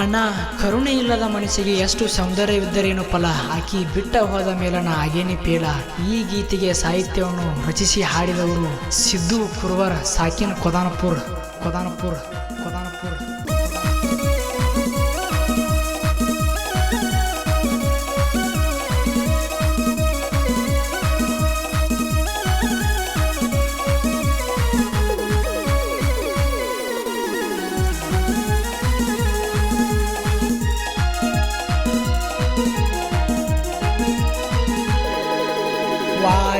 ಅಣ್ಣ ಕರುಣೆ ಇಲ್ಲದ ಮನಸ್ಸಿಗೆ ಎಷ್ಟು ಸೌಂದರ್ಯವಿದ್ದರೇನು ಫಲ. ಆಕಿ ಬಿಟ್ಟ ಹೋದ ಮೇಲನ ಹಾಗೇನೆ ಪೇಲ ಈ ಗೀತೆಗೆ ಸಾಹಿತ್ಯವನ್ನು ರಚಿಸಿ ಹಾಡಿದವರು ಸಿದ್ದು ಕುರುವರ್, ಸಾಕಿನ್ ಕೊದಾನಪುರ್ ಕೊದಾನಪುರ್ ಕೊದಾನಪುರ್.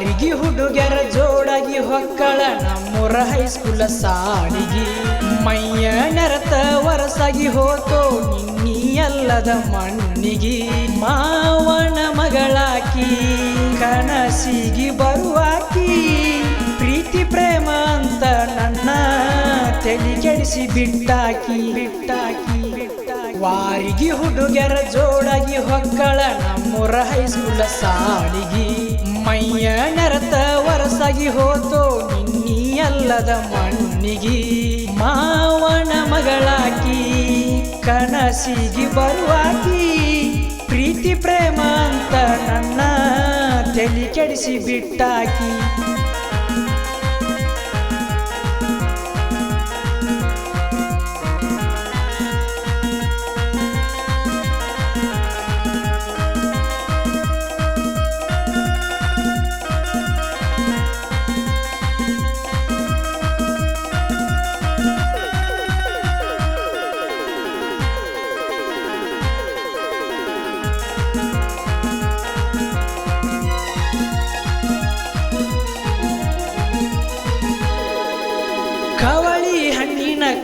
ವಾರಿಗೆ ಹುಡುಗರ ಜೋಡಾಗಿ ಹೊಕ್ಕಳ? ನಮ್ಮೂರ ಹೈಸ್ಕೂಲ ಸಾಡಿಗಿ ಮೈಯ ನರತ ವರಸಾಗಿ ಹೋತೋ ನಿನ್ನಿ ಅಲ್ಲದ ಮಣ್ಣಿಗಿ. ಮಾವನ ಮಗಳಾಕಿ, ಕನಸಿಗಿ ಬರುವಾಕಿ. ಪ್ರೀತಿ, ಪ್ರೇಮ ಅಂತ ನನ್ನ ತಲೆ ಕೆಡಿಸಿ ಬಿಟ್ಟಾಕಿ. ಬಿಟ್ಟಾಕಿ ವಾರಿಗೆ ಹುಡುಗರ ಜೋಡಾಗಿ ಹೊಕ್ಕಳ? ನಮ್ಮೂರ ಹೈಸ್ಕೂಲ ಸಾಲಿಗಿ ಮೈಯ ನರತ ವರಸಾಗಿ ಹೋತೋ ನಿನ್ನಿ ಅಲ್ಲದ ಮಣ್ಣಿಗಿ ಮಾವನ ಮಗಳಾಕಿ, ಕನಸಿಗಿ ಬರುವಾಕಿ, ಪ್ರೀತಿ ಪ್ರೇಮ ಅಂತ ನನ್ನ ತಲೆ ಕೆಡಿಸಿ ಬಿಟ್ಟಾಕಿ.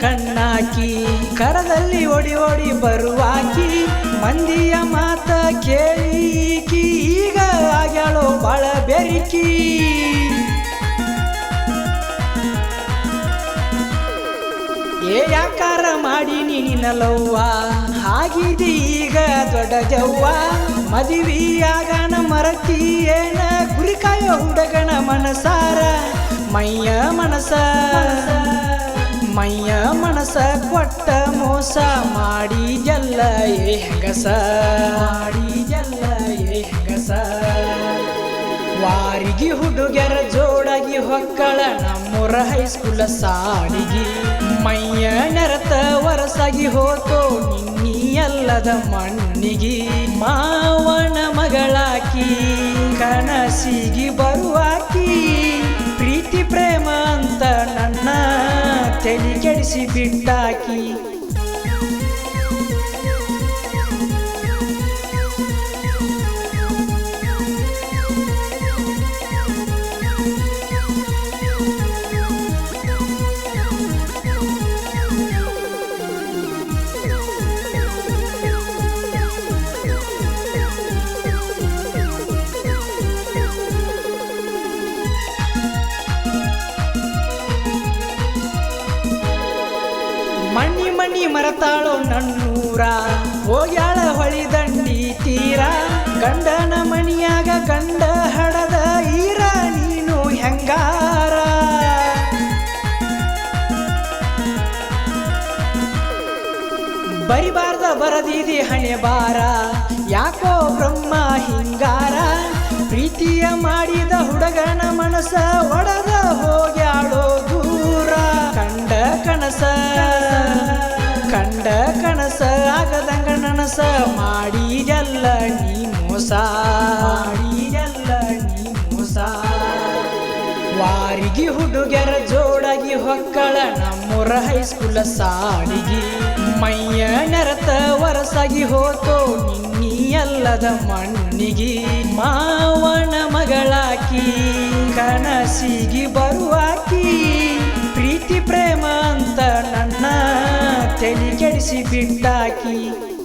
ಕಣ್ಣಾಕಿ, ಕರದಲ್ಲಿ ಓಡಿ ಓಡಿ ಬರುವಾಕಿ, ಮಂದಿಯ ಮಾತ ಕೇಳಿಕಿ ಈಗ ಆಗ್ಯಾಳೋ ಬಾಳ ಬೆರಿಕಿ. ಏ ಯಾಕಾರ ಮಾಡಿ ನೀನಲ್ಲವ್ವ ಆಗಿದಿ ಈಗ ದೊಡ್ಡ ಜವ್ವ. ಮದುವೆಯಾಗಣ ಮರತಿ ಏನ ಗುರಿಕಾಯ ಹುಡುಗನ ಮನಸಾರ, ಮೈಯ ಮನಸ. ಮೈಯ ಮನಸ ಕೊಟ್ಟ ಮೋಸ ಮಾಡಿ ಜಲ್ಲ ಏ ಮಾಡಿ ಜಲ್ಲ ಏ ವಾರಿಗೆ ಹುಡುಗರ ಜೋಡಾಗಿ ಹೊಕ್ಕಳ ನಮ್ಮೂರ ಹೈಸ್ಕೂಲ ಸಾಡಿಗಿ. ಮೈಯ ನೆರತ ವರಸಾಗಿ ಹೋತೋ ನಿನ್ನಿ ಅಲ್ಲದ ಮಣ್ಣಿಗಿ. ಮಾವನ ಮಗಳಾಕಿ, ಕನಸಿಗಿ ಬರುವಾಕಿ. ಪ್ರೀತಿ, ಪ್ರೇಮ ಅಂತ ನನ್ನ ತಲೆ ಕೆಡಿಸಿ ಬಿಟ್ಟಾಕಿ ಮಣ್ಣಿ ಮರತಾಳೋ ನನ್ನೂರ. ಹೋಗ್ಯಾಳ ಹೊಳಿ ದಂಡಿ ತೀರ. ಗಂಡನ ಮಣಿಯಾಗ ಕಂಡ ಹಡದ ಈರ ನೀನು ಹೆಂಗಾರ? ಬರಿಬಾರ್ದ ಬರದಿದಿ ಹಣೆ ಬಾರ ಯಾಕೋ ಬ್ರಹ್ಮ ಹಿಂಗಾರ? ಪ್ರೀತಿಯ ಮಾಡಿದ ಹುಡುಗನ ಮನಸ ಒಡದ ಹೋಗ್ಯಾಳೋ ದೂರ. ಕಂಡ ಕನಸ. ಕಂಡ ಕನಸ, ಆಗದಂಗ ನನಸ. ಮಾಡಿದೆಲ್ಲ ನೀ ಮೋಸ. ಮಾಡಿದೆಲ್ಲ ನೀ ಮೋಸ. ವಾರಿಗೆ ಹುಡುಗರ ಜೋಡಾಗಿ ಹೊಕ್ಕಳ ನಮ್ಮೂರ ಹೈಸ್ಕೂಲ ಸಾಡಿಗಿ ಮೈಯ ನರತ ವರಸಾಗಿ ಹೋತೋ ನಿನ್ನಿಯಲ್ಲದ ಮಣ್ಣಿಗಿ. ಮಾವನ ಮಗಳಾಕಿ, ಕನಸಿಗಿ ಬರುವಾಕಿ. ಪ್ರೀತಿ, ಪ್ರೇಮ ಅಂತ ನನ್ನ ತಲೆ ಕೆಡಿಸಿ ಬಿಟ್ಟಾಕಿ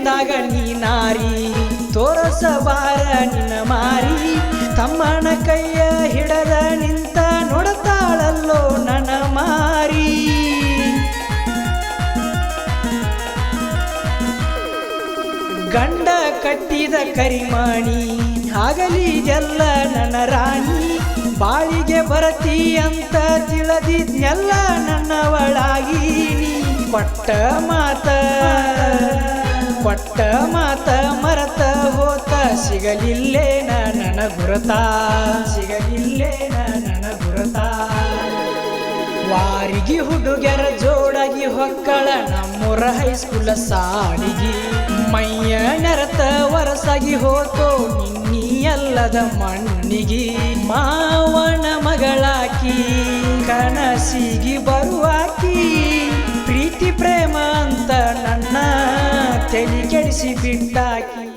ಬಂದಾಗ ನೀ ನಾರಿ, ತೋರಸಬಾರ ನಿನ್ನ ಮಾರಿ. ತಮ್ಮನ ಕೈಯ ಹಿಡದ ನಿಂತ ನೋಡತಾಳಲ್ಲೋ ನನ್ನ ಮಾರಿ. ಗಂಡ ಕಟ್ಟಿದ ಕರಿಮಾಣಿ ಆಗಲಿ ಜಲ್ಲ ನನ್ನ ರಾಣಿ. ಬಾಳಿಗೆ ಬರತಿ ಅಂತ ತಿಳದಿದ್ನೆಲ್ಲ ನನ್ನವಳಾಗಿ ನೀ ಕೊಟ್ಟ ಮಾತ. ಕೊಟ್ಟ ಮಾತ ಮರತ ಹೋತ ಸಿಗಲಿಲ್ಲೇ ನನ ಗುರತ. ಸಿಗಲಿಲ್ಲೇನ ನನ ಗುರತ. ವಾರಿಗಿ ಹುಡುಗರ ಜೋಡಗಿ ಹೊಕ್ಕಳ ನಮ್ಮೂರ ಹೈಸ್ಕೂಲ ಸಾಡಿಗಿ ಮೈಯ ನರತ ವರಸಾಗಿ ಹೋತೋ ನಿನ್ನಿ ಅಲ್ಲದ ಮಣ್ಣಿಗಿ. ಮಾವನ ಪ್ರೀತಿ ಪ್ರೇಮ ಅಂತ ನನ್ನ ತಲೆ ಕೆಡಿಸಿ ಬಿಟ್ಟಾಕಿ